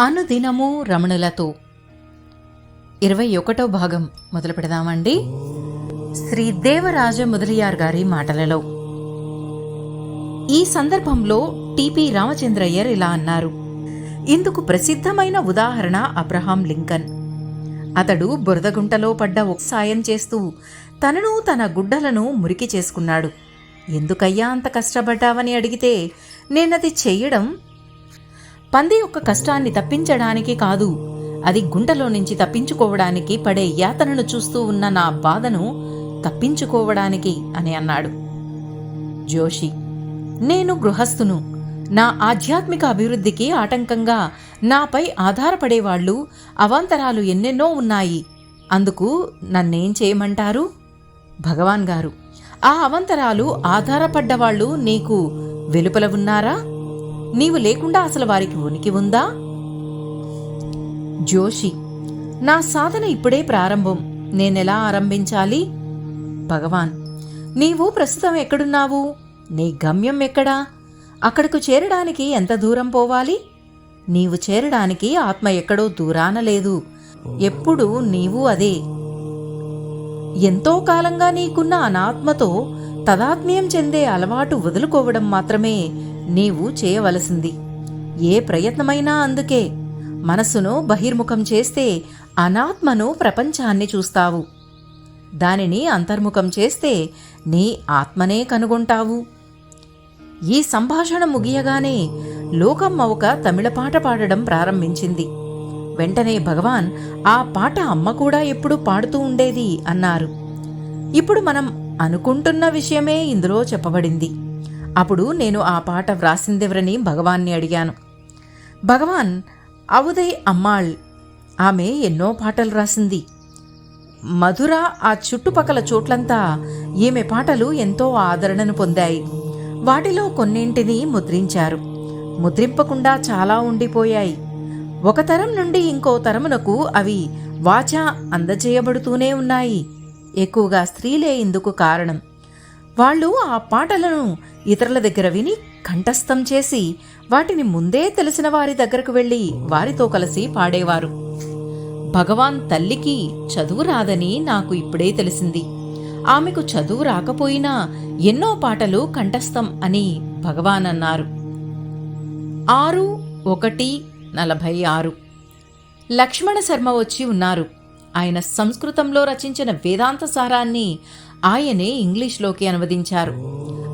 అనుదినము రమణులతో. ఇరవై ఒకటో భాగం మొదలు పెడదామండి. శ్రీ దేవరాజ ముదలియార్ గారి మాటలలో. ఈ సందర్భంలో టిపి రామచంద్రయ్యర్ ఇలా అన్నారు. ఇందుకు ప్రసిద్ధమైన ఉదాహరణ అబ్రహాం లింకన్. అతడు బురదగుంటలో పడ్డ ఒక సాయం చేస్తూ తనను తన గుడ్డలను మురికి చేసుకున్నాడు. ఎందుకయ్యా అంత కష్టపడ్డావని అడిగితే నేనది చెయ్యడం పంది యొక్క కష్టాన్ని తప్పించడానికి కాదు అది గుంటలో నుంచి తప్పించుకోవడానికి పడే యాతనను చూస్తూ ఉన్న నా బాధను తప్పించుకోవడానికి అని అన్నాడు. జోషి నేను గృహస్థును. నా ఆధ్యాత్మిక అభివృద్ధికి ఆటంకంగా నాపై ఆధారపడేవాళ్ళు అవాంతరాలు ఎన్నెన్నో ఉన్నాయి. అందుకు నన్నేం చేయమంటారు? భగవాన్ గారు ఆ అవంతరాలు ఆధారపడ్డవాళ్ళు నీకు వెలుపల ఉన్నారా? నీవు లేకుండా అసలు వారికి ఉనికి ఉందా? జోషి నా సాధన ఇప్పుడే ప్రారంభం. నేనెలా ఆరంభించాలి? భగవాన్ నీవు ప్రస్తుతం ఎక్కడున్నావు? నీ గమ్యం ఎక్కడా? అక్కడకు చేరడానికి ఎంత దూరం పోవాలి? నీవు చేరడానికి ఆత్మ ఎక్కడో దూరాన లేదు. ఎప్పుడు నీవు అదే. ఎంతో కాలంగా నీకున్న అనాత్మతో తదాత్మ్యం చెందే అలవాటు వదులుకోవడం మాత్రమే నీవు చేయవలసింది. ఏ ప్రయత్నమైనా అందుకే. మనస్సును బహిర్ముఖం చేస్తే అనాత్మను ప్రపంచాన్ని చూస్తావు. దానిని అంతర్ముఖం చేస్తే నీ ఆత్మనే కనుగొంటావు. ఈ సంభాషణ ముగియగానే లోకమ్మ ఒక తమిళ పాట పాడడం ప్రారంభించింది. వెంటనే భగవాన్ ఆ పాట అమ్మ కూడా ఎప్పుడు పాడుతూ ఉండేది అన్నారు. ఇప్పుడు మనం అనుకుంటున్న విషయమే ఇందులో చెప్పబడింది. అప్పుడు నేను ఆ పాట వ్రాసిందెవరని భగవాన్ని అడిగాను. భగవాన్ అవుదయ్ అమ్మాళ్ ఆమె ఎన్నో పాటలు రాసింది. మధుర ఆ చుట్టుపక్కల చోట్లంతా ఈమె పాటలు ఎంతో ఆదరణను పొందాయి. వాటిలో కొన్నింటిని ముద్రించారు. ముద్రింపకుండా చాలా ఉండిపోయాయి. ఒక తరం నుండి ఇంకో తరమునకు అవి వాచా అందజేయబడుతూనే ఉన్నాయి. ఎక్కువగా స్త్రీలే ఇందుకు కారణం. వాళ్ళు ఆ పాటలను ఇతరుల దగ్గర విని కంఠస్థం చేసి వాటిని ముందే తెలిసిన వారి దగ్గరకు వెళ్ళి వారితో కలిసి పాడేవారు. భగవాన్ తల్లికి చదువు రాదని నాకు ఇప్పుడే తెలిసింది. ఆమెకు చదువు రాకపోయినా ఎన్నో పాటలు కంఠస్థం అని భగవాన్ అన్నారు. ఆరు ఒకటి నలభై ఆరు. లక్ష్మణ శర్మ వచ్చి ఉన్నారు. ఆయన సంస్కృతంలో రచించిన వేదాంత సారాన్ని ఆయనే ఇంగ్లీష్లోకి అనువదించారు.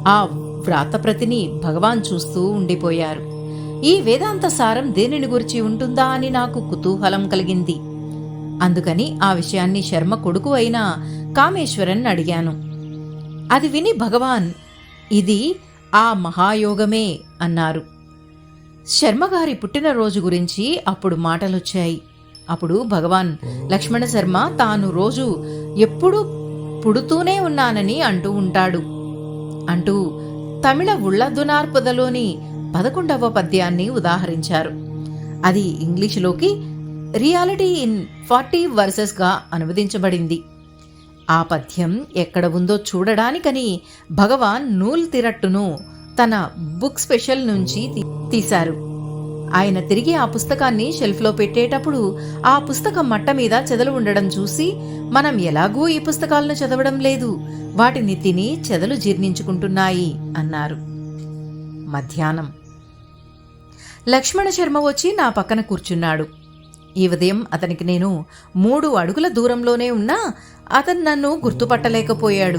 ఆ వ్రాతప్రతిని భగవాన్ చూస్తూ ఉండిపోయారు. ఈ వేదాంత సారం దేనిని గురించి ఉంటుందా అని నాకు కుతూహలం కలిగింది. అందుకని ఆ విషయాన్ని శర్మ కొడుకు అయిన కామేశ్వరన్ అడిగాను. అది విని భగవాన్ ఇది ఆ మహాయోగమే అన్నారు. శర్మగారి పుట్టినరోజు గురించి అప్పుడు మాటలొచ్చాయి. అప్పుడు భగవాన్ లక్ష్మణ శర్మ తాను రోజు ఎప్పుడూ పుడుతూనే ఉన్నానని అంటూ ఉంటాడు. అంటూ తమిళ ఉళ్ళదునార్పదలోని పదకొండవ పద్యాన్ని ఉదాహరించారు. అది ఇంగ్లీషులోకి రియాలిటీ ఇన్ ఫార్టీ వర్సెస్గా అనువదించబడింది. ఆ పద్యం ఎక్కడ ఉందో చూడడానికని భగవాన్ నూల్ తిరట్టును తన బుక్ స్పెషల్ నుంచి తీ- తీశారు. ఆయన తిరిగి ఆ పుస్తకాన్ని షెల్ఫ్లో పెట్టేటప్పుడు ఆ పుస్తకం మట్ట మీద చెదలు ఉండడం చూసి మనం ఎలాగూ ఈ పుస్తకాలను చదవడం లేదు. వాటిని తిని చెదలు జీర్ణించుకుంటున్నాయి అన్నారు. మధ్యాహ్నం. లక్ష్మణ శర్మ వచ్చి నా పక్కన కూర్చున్నాడు. ఈ ఉదయం అతనికి నేను మూడు అడుగుల దూరంలోనే ఉన్నా అతను నన్ను గుర్తుపట్టలేకపోయాడు.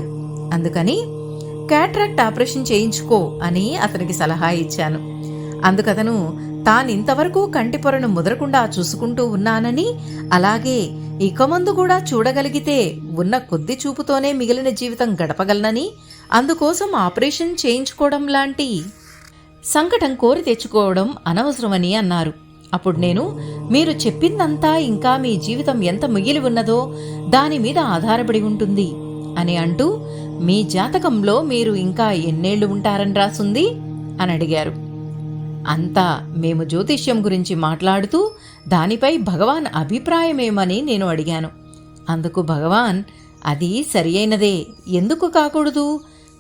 అందుకని క్యాట్రాక్ట్ ఆపరేషన్ చేయించుకో అని అతనికి సలహా ఇచ్చాను. అందుకతను తానింతవరకు కంటిపొరను ముదరకుండా చూసుకుంటూ ఉన్నానని అలాగే ఇక ముందు కూడా చూడగలిగితే ఉన్న కొద్ది చూపుతోనే మిగిలిన జీవితం గడపగలనని అందుకోసం ఆపరేషన్ చేయించుకోవడం లాంటి సంకటం కోరి తెచ్చుకోవడం అనవసరమని అన్నారు. అప్పుడు నేను మీరు చెప్పిందంతా ఇంకా మీ జీవితం ఎంత మిగిలి ఉన్నదో దాని మీద ఆధారపడి ఉంటుంది అని అంటూ మీ జాతకంలో మీరు ఇంకా ఎన్నేళ్ళు ఉంటారని రాసుంది? అని అడిగారు. అంతా మేము జ్యోతిష్యం గురించి మాట్లాడుతూ దానిపై భగవాన్ అభిప్రాయమేమని నేను అడిగాను. అందుకు భగవాన్ అది సరియైనదే ఎందుకు కాకూడదు?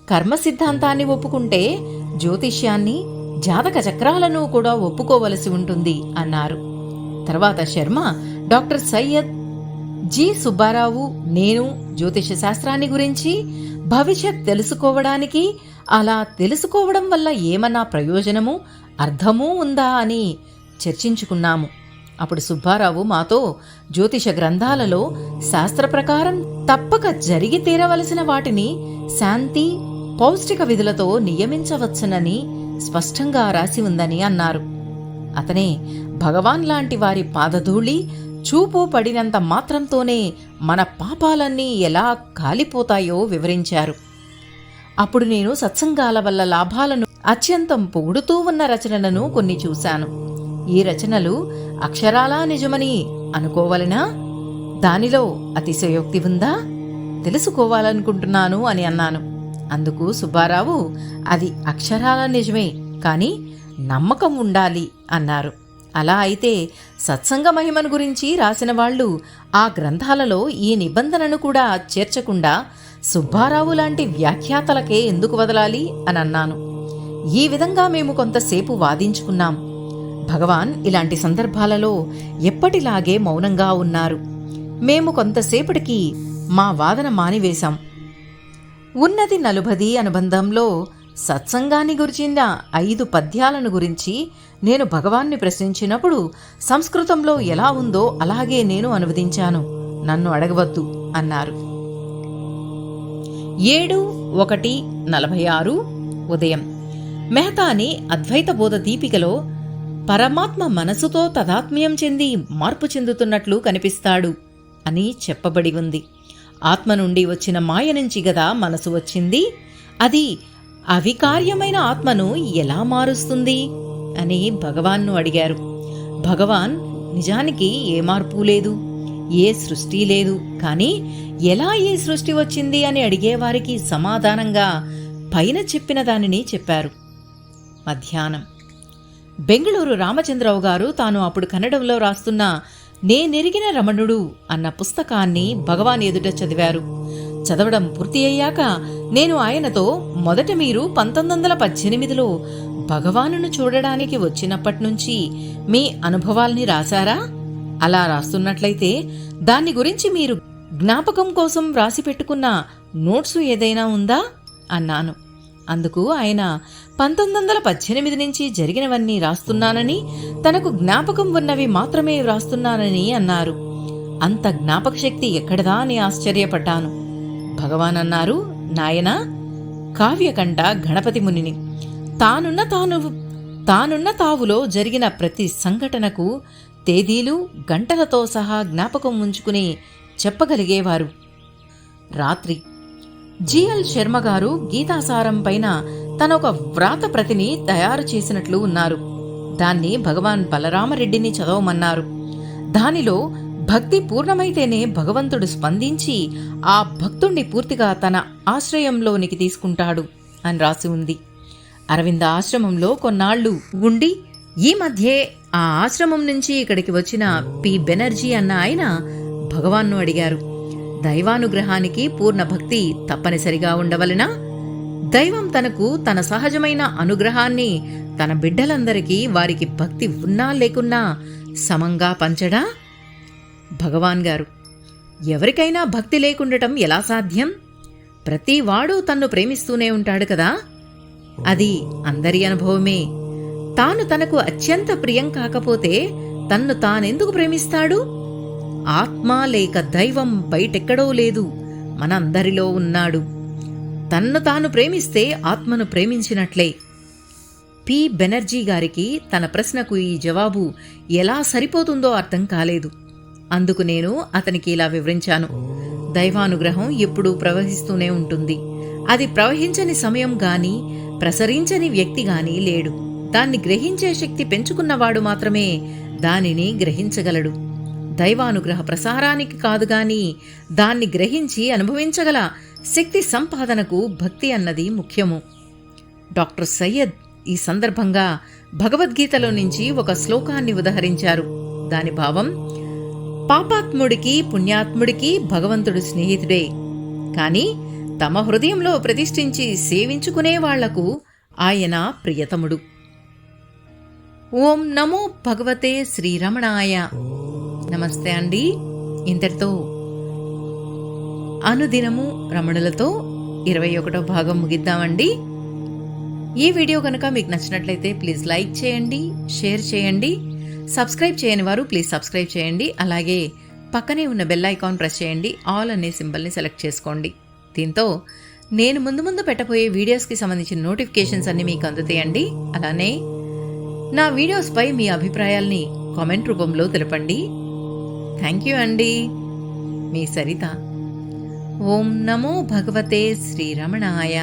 కర్మ సిద్ధాంతాన్ని ఒప్పుకుంటే జ్యోతిష్యాన్ని జాతక చక్రాలను కూడా ఒప్పుకోవలసి ఉంటుంది అన్నారు. తర్వాత శర్మ డాక్టర్ సయ్యద్ జి. సుబ్బారావు నేను జ్యోతిష శాస్త్రాన్ని గురించి భవిష్యత్ తెలుసుకోవడానికి అలా తెలుసుకోవడం వల్ల ఏమన్నా ప్రయోజనము అర్థమూ ఉందా అని చర్చించుకున్నాము. అప్పుడు సుబ్బారావు మాతో జ్యోతిష గ్రంథాలలో శాస్త్ర ప్రకారం తప్పక జరిగి తీరవలసిన వాటిని శాంతి పౌష్టిక విధులతో నియమించవచ్చునని స్పష్టంగా రాసి ఉందని అన్నారు. అతనే భగవాన్ లాంటి వారి పాదధూళి చూపు పడినంత మాత్రంతోనే మన పాపాలన్నీ ఎలా కాలిపోతాయో వివరించారు. అప్పుడు నేను సత్సంగాల వల్ల లాభాలను అత్యంతం పొగుడుతూ ఉన్న రచనలను కొన్ని చూశాను. ఈ రచనలు అక్షరాలా నిజమని అనుకోవలనా? దానిలో అతిశయోక్తి ఉందా? తెలుసుకోవాలనుకుంటున్నాను అని అన్నాను. అందుకు సుబ్బారావు అది అక్షరాల నిజమే కానీ నమ్మకం ఉండాలి అన్నారు. అలా అయితే సత్సంగ మహిమను గురించి రాసిన వాళ్ళు ఆ గ్రంథాలలో ఈ నిబంధనను కూడా చేర్చకుండా సుబ్బారావు లాంటి వ్యాఖ్యాతలకే ఎందుకు వదలాలి అని అన్నాను. ఈ విధంగా మేము కొంతసేపు వాదించుకున్నాం. భగవాన్ ఇలాంటి సందర్భాలలో ఎప్పటిలాగే మౌనంగా ఉన్నారు. మేము కొంతసేపటికి మా వాదన మానివేశాం. ఉన్నది నలుభది అనుబంధంలో సత్సంగాన్ని గురించిన ఐదు పద్యాలను గురించి నేను భగవాన్ని ప్రశ్నించినప్పుడు సంస్కృతంలో ఎలా ఉందో అలాగే నేను అనువదించాను. నన్ను అడగవద్దు అన్నారు. ఏడు ఒకటి నలభై ఆరు ఉదయం. మెహతాని అద్వైత బోధ దీపికలో పరమాత్మ మనసుతో తదాత్మ్యం చెంది మార్పు చెందుతున్నట్లు కనిపిస్తాడు అని చెప్పబడి ఉంది. ఆత్మ నుండి వచ్చిన మాయ నుంచి గదా మనసు వచ్చింది. అది అవికార్యమైన ఆత్మను ఎలా మారుస్తుంది? అని భగవాన్ను అడిగారు. భగవాన్ నిజానికి ఏ మార్పు లేదు ఏ సృష్టి లేదు కానీ ఎలా ఏ సృష్టి వచ్చింది అని అడిగేవారికి సమాధానంగా పైన చెప్పిన దానిని చెప్పారు. మధ్యాహ్నం. బెంగళూరు రామచంద్రరావు గారు తాను అప్పుడు కన్నడంలో రాస్తున్న నేనెరిగిన రమణుడు అన్న పుస్తకాన్ని భగవాన్ ఎదుట చదివారు. చదవడం పూర్తి అయ్యాక నేను ఆయనతో మొదట మీరు పంతొమ్మిది వందల పద్దెనిమిదిలో భగవానును చూడడానికి వచ్చినప్పటి నుంచి మీ అనుభవాల్ని రాశారా? అలా రాస్తున్నట్లయితే దాన్ని గురించి మీరు జ్ఞాపకం కోసం వ్రాసి పెట్టుకున్న నోట్సు ఏదైనా ఉందా? అన్నాను. అందుకు ఆయన పంతొమ్మిది వందల పద్దెనిమిది నుంచి జరిగినవన్నీ రాస్తున్నానని తనకు జ్ఞాపకం ఉన్నవి మాత్రమే వ్రాస్తున్నానని అన్నారు. అంత జ్ఞాపక శక్తి ఎక్కడదా అని ఆశ్చర్యపడ్డాను. భగవాన్ అన్నారు నాయనా కావ్యకంఠ గణపతి మునిని. తానున్న తాను తానున్న తావులో జరిగిన ప్రతి సంఘటనకు తేదీలు గంటలతో సహా జ్ఞాపకం ఉంచుకుని చెప్పగలిగేవారు. రాత్రి. జిఎల్ శర్మ గారు గీతాసారం పైన తన ఒక వ్రాత ప్రతిని తయారు చేసినట్లు ఉన్నారు. దాన్ని భగవాన్ బలరామరెడ్డిని చదవమన్నారు. దానిలో భక్తి పూర్ణమైతేనే భగవంతుడు స్పందించి ఆ భక్తుణ్ణి పూర్తిగా తన ఆశ్రయంలోనికి తీసుకుంటాడు అని రాసి ఉంది. అరవింద ఆశ్రమంలో కొన్నాళ్ళు ఉండి ఈ మధ్యే ఆ ఆశ్రమం నుంచి ఇక్కడికి వచ్చిన పి. బెనర్జీ అన్న ఆయన భగవాన్ను అడిగారు. దైవానుగ్రహానికి పూర్ణ భక్తి తప్పనిసరిగా ఉండవలెనా? దైవం తనకు తన సహజమైన అనుగ్రహాన్ని తన బిడ్డలందరికీ వారికి భక్తి ఉన్నా లేకున్నా సమంగా పంచడా? భగవాన్ గారు. ఎవరికైనా భక్తి లేకుండటం ఎలా సాధ్యం? ప్రతివాడు తన్ను ప్రేమిస్తూనే ఉంటాడు కదా? అది అందరి అనుభవమే. తాను తనకు అత్యంత ప్రియం కాకపోతే తన్ను తానెందుకు ప్రేమిస్తాడు? ఆత్మ లేక దైవం బయటెక్కడో లేదు మనందరిలో ఉన్నాడు. తన్ను తాను ప్రేమిస్తే ఆత్మను ప్రేమించినట్లే. పి. బెనర్జీ గారికి తన ప్రశ్నకు ఈ జవాబు ఎలా సరిపోతుందో అర్థం కాలేదు. అందుకు నేను అతనికి ఇలా వివరించాను. దైవానుగ్రహం ఎప్పుడూ ప్రవహిస్తూనే ఉంటుంది. అది ప్రవహించని సమయం గాని ప్రసరించని వ్యక్తి గాని లేడు. దాన్ని గ్రహించే శక్తి పెంచుకున్నవాడు మాత్రమే దానిని గ్రహించగలడు. దైవానుగ్రహ ప్రసారానికి కాదు గాని దాన్ని గ్రహించి అనుభవించగల శక్తి సంపాదనకు భక్తి అన్నది ముఖ్యము. డాక్టర్ సయ్యద్ ఈ సందర్భంగా భగవద్గీతలో నుంచి ఒక శ్లోకాన్ని ఉదహరించారు. దాని భావం పాపాత్ముడికి పుణ్యాత్ముడికి భగవంతుడు స్నేహితుడే. కాని తమ హృదయంలో ప్రతిష్ఠించి సేవించుకునే వాళ్ళకు ఆయన ప్రియతముడు. ఓం నమో భగవతే శ్రీరమణాయ. నమస్తే అండి. ఇంతటితో అనుదినము రమణులతో ఇరవై ఒకటో భాగం ముగిద్దామండి. ఈ వీడియో కనుక మీకు నచ్చినట్లయితే ప్లీజ్ లైక్ చేయండి షేర్ చేయండి. సబ్స్క్రైబ్ చేయని వారు ప్లీజ్ సబ్స్క్రైబ్ చేయండి. అలాగే పక్కనే ఉన్న బెల్ ఐకాన్ ప్రెస్ చేయండి. ఆల్ అనే సింబల్ని సెలెక్ట్ చేసుకోండి. దీంతో నేను ముందు ముందు పెట్టబోయే వీడియోస్కి సంబంధించిన నోటిఫికేషన్స్ అన్నీ మీకు అందుతాయండి. అలానే నా వీడియోస్పై మీ అభిప్రాయాల్ని కామెంట్ రూపంలో తెలపండి. థ్యాంక్ యూ అండి. మీ సరిత. ఓం నమో భగవతే శ్రీరమణాయ.